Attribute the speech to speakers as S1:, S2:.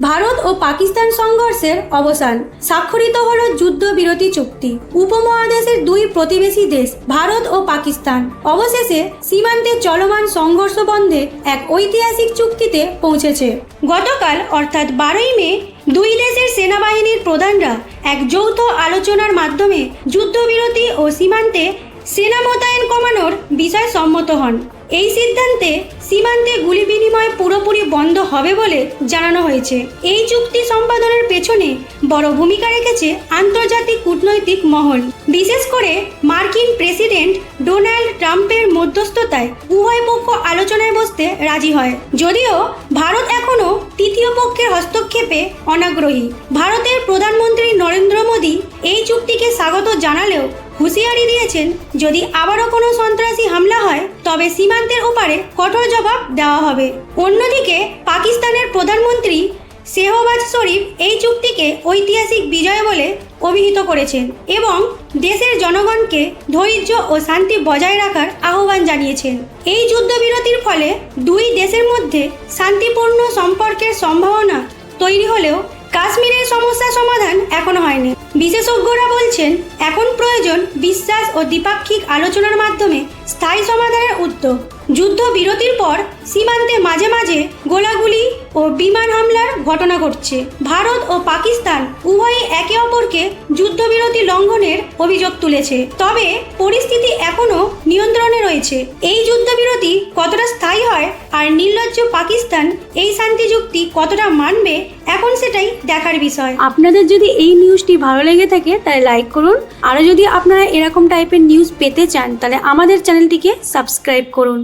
S1: ভারত ও পাকিস্তান সংঘর্ষের অবসান। স্বাক্ষরিত হল যুদ্ধবিরতি চুক্তি। উপমহাদেশের দুই প্রতিবেশী দেশ, ভারত ও পাকিস্তান। অবশেষে সীমান্তে চলমান সংঘর্ষ বন্ধে এক ঐতিহাসিক চুক্তিতে পৌঁছেছে। গতকাল, অর্থাৎ বারোই মে, দুই দেশের সেনাবাহিনীর প্রধানরা এক যৌথ আলোচনার মাধ্যমে যুদ্ধবিরতি ও সীমান্তে সেনা মোতায়েন কমানোর বিষয় সম্মত হন। এই সিদ্ধান্তে সীমান্তে গুলি বিনিময় পুরোপুরি বন্ধ হবে বলে জানানো হয়েছে। এই চুক্তি সম্পাদনের পেছনে বড় ভূমিকা রেখেছে আন্তর্জাতিক কূটনৈতিক মহল। বিশেষ করে মার্কিন প্রেসিডেন্ট ডোনাল্ড ট্রাম্পের মধ্যস্থতায় উভয় পক্ষ আলোচনায় বসতে রাজি হয়। যদিও ভারত এখনও তৃতীয় পক্ষের হস্তক্ষেপে অনাগ্রহী। ভারতের প্রধানমন্ত্রী নরেন্দ্র মোদী এই চুক্তিকে স্বাগত জানালেও হুঁশিয়ারি দিয়েছেন, যদি আবারও কোনো সন্ত্রাসী হামলা হয়, তবে সীমান্তের ওপারে কঠোর জবাব দেওয়া হবে। অন্যদিকে, পাকিস্তানের প্রধানমন্ত্রী শেহবাজ শরীফ এই চুক্তিকে ঐতিহাসিক বিজয় বলে অভিহিত করেছেন এবং দেশের জনগণকে ধৈর্য ও শান্তি বজায় রাখার আহ্বান জানিয়েছেন। এই যুদ্ধবিরতির ফলে দুই দেশের মধ্যে শান্তিপূর্ণ সম্পর্কের সম্ভাবনা তৈরি হলেও কাশ্মীরের সমস্যা সমাধান এখনও হয়নি। বিশেষজ্ঞরা বলছেন, এখন প্রয়োজন বিশ্বাস ও দ্বিপাক্ষিক আলোচনার মাধ্যমে স্থায়ী সমাধানের উদ্যোগ। যুদ্ধ বিরতির পর সীমান্তে মাঝে মাঝে গোলাগুলি ও বিমান হামলার ঘটনা ঘটছে। ভারত ও পাকিস্তান উভয়ই একে অপরকে যুদ্ধবিরতি লঙ্ঘনের অভিযোগ তুলেছে। তবে পরিস্থিতি এখনও নিয়ন্ত্রণে রয়েছে। এই যুদ্ধবিরতি কতটা স্থায়ী হয় আর নির্লজ্জ পাকিস্তান এই শান্তি চুক্তি কতটা মানবে এখন সেটাই দেখার বিষয়। আপনাদের যদি এই নিউজটি ভালো লেগে থাকে, তাহলে লাইক করুন। আর যদি আপনারা এরকম টাইপের নিউজ পেতে চান, তাহলে আমাদের চ্যানেলটিকে সাবস্ক্রাইব করুন।